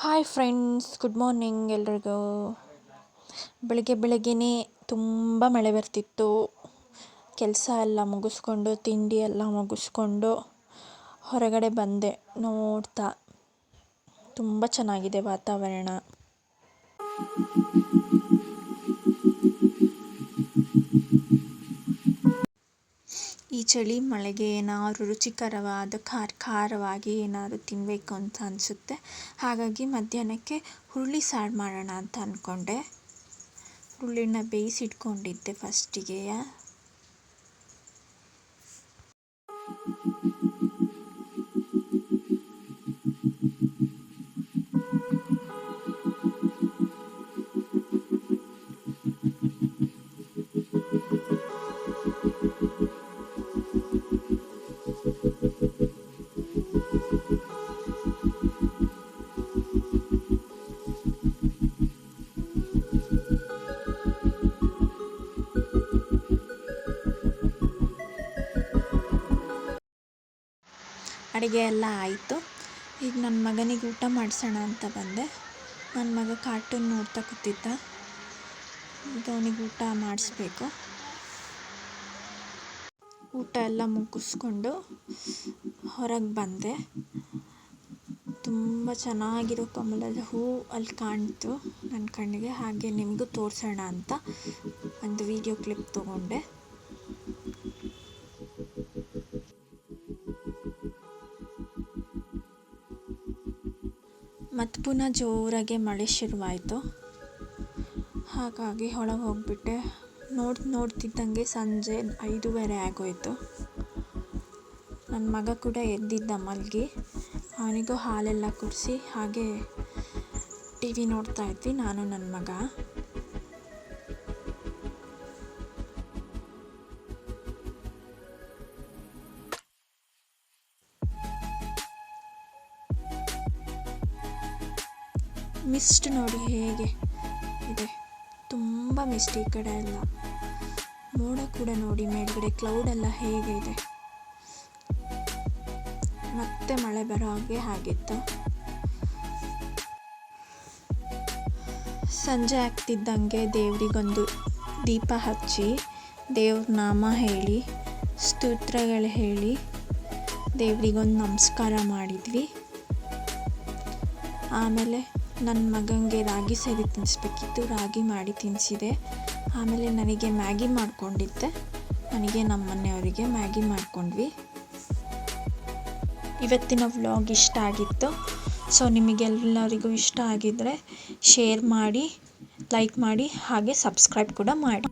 Hi friends good morning ಎಲ್ರಿಗೂ. ಬೆಳಗ್ಗೆ ಬೆಳಗ್ಗೆನೇ ತುಂಬ ಮಳೆ ಬರ್ತಿತ್ತು. ಕೆಲಸ ಎಲ್ಲ ಮುಗಿಸ್ಕೊಂಡು, ತಿಂಡಿ ಎಲ್ಲ ಮುಗಿಸ್ಕೊಂಡು ಹೊರಗಡೆ ಬಂದೆ. ನೋಡ್ತಾ, ತುಂಬ ಚೆನ್ನಾಗಿದೆ ವಾತಾವರಣ. ಚಳಿ, ಮಳೆಗೆ ಏನಾದ್ರು ರುಚಿಕರವಾದ ಖಾರ, ಖಾರವಾಗಿ ಏನಾದ್ರು ತಿನ್ನಬೇಕು ಅಂತ ಅನಿಸುತ್ತೆ. ಹಾಗಾಗಿ ಮಧ್ಯಾಹ್ನಕ್ಕೆ ಹುರುಳಿ ಸಾರು ಮಾಡೋಣ ಅಂತ ಅಂದ್ಕೊಂಡೆ ಹುರುಳಿನ ಬೇಯಿಸಿಟ್ಕೊಂಡಿದ್ದೆ ಫಸ್ಟಿಗೆ ಅಡುಗೆ ಎಲ್ಲ ಆಯಿತು. ಈಗ ನನ್ನ ಮಗನಿಗೆ ಊಟ ಮಾಡಿಸೋಣ ಅಂತ ಬಂದೆ. ನನ್ನ ಮಗ ಕಾರ್ಟೂನ್ ನೋಡ್ತಾ ಕೂತಿದ್ದ. ಈಗ ಅವನಿಗೆ ಊಟ ಮಾಡಿಸ್ಬೇಕು. ಊಟ ಎಲ್ಲ ಮುಗಿಸ್ಕೊಂಡು ಹೊರಗೆ ಬಂದೆ. ತುಂಬ ಚೆನ್ನಾಗಿರೋ ಕಮಲದ ಹೂ ಅಲ್ಲಿ ಕಾಣ್ತು ನನ್ನ ಕಣ್ಣಿಗೆ. ಹಾಗೆ ನಿಮಗೂ ತೋರಿಸೋಣ ಅಂತ ಒಂದು ವಿಡಿಯೋ ಕ್ಲಿಪ್ ತೊಗೊಂಡೆ. ಮತ್ತು ಪುನಃ ಜೋರಾಗಿ ಮಳೆ ಶುರುವಾಯಿತು. ಹಾಗಾಗಿ ಒಳಗೆ ಹೋಗಿಬಿಟ್ಟೆ. ನೋಡಿ, ನೋಡ್ತಿದ್ದಂಗೆ ಸಂಜೆ ಐದೂವರೆ ಆಗೋಯಿತು. ನನ್ನ ಮಗ ಕೂಡ ಎದ್ದಿದ್ದ ಮಲಗಿ. ಅವನಿಗೂ ಹಾಲೆಲ್ಲ ಕುಡಿಸಿ ಹಾಗೆ ಟಿ ವಿ ನೋಡ್ತಾ ಇದ್ವಿ, ನಾನು ನನ್ನ ಮಗ. ಮಿಸ್ಟ್ ನೋಡಿ ಹೇಗೆ ಇದೆ. ತುಂಬ ಮಿಸ್ಟ್ ಈ ಕಡೆ ಎಲ್ಲ. ಮೋಡ ಕೂಡ ನೋಡಿ ಮೇಲ್ಗಡೆ ಕ್ಲೌಡ್ ಎಲ್ಲ ಹೇಗೆ ಇದೆ. ಮತ್ತೆ ಮಳೆ ಬರೋ ಹಾಗೆ ಆಗಿತ್ತು. ಸಂಜೆ ಆಗ್ತಿದ್ದಂಗೆ ದೇವರಿಗೊಂದು ದೀಪ ಹಚ್ಚಿ, ದೇವ್ರ ನಾಮ ಹೇಳಿ, ಸ್ತೋತ್ರಗಳು ಹೇಳಿ, ದೇವರಿಗೊಂದು ನಮಸ್ಕಾರ ಮಾಡಿದ್ವಿ. ಆಮೇಲೆ ನನ್ನ ಮಗನಿಗೆ ರಾಗಿ ಸೇರಿ ತಿನ್ನಿಸ್ಬೇಕಿತ್ತು ರಾಗಿ ಮಾಡಿ ತಿನ್ನಿಸಿದೆ ಆಮೇಲೆ ನನಗೆ ಮ್ಯಾಗಿ ಮಾಡಿಕೊಂಡಿದ್ದೆ. ನನಗೆ ನಮ್ಮ ಮನೆಯವರಿಗೆ ಮ್ಯಾಗಿ ಮಾಡಿಕೊಂಡ್ವಿ. ಇವತ್ತಿನ ವ್ಲಾಗ್ ಇಷ್ಟ ಆಗಿತ್ತು. ಸೊ, ನಿಮಗೆಲ್ಲರಿಗೂ ಇಷ್ಟ ಆಗಿದ್ದರೆ ಶೇರ್ ಮಾಡಿ, ಲೈಕ್ ಮಾಡಿ, ಹಾಗೆ ಸಬ್ಸ್ಕ್ರೈಬ್ ಕೂಡ ಮಾಡಿ.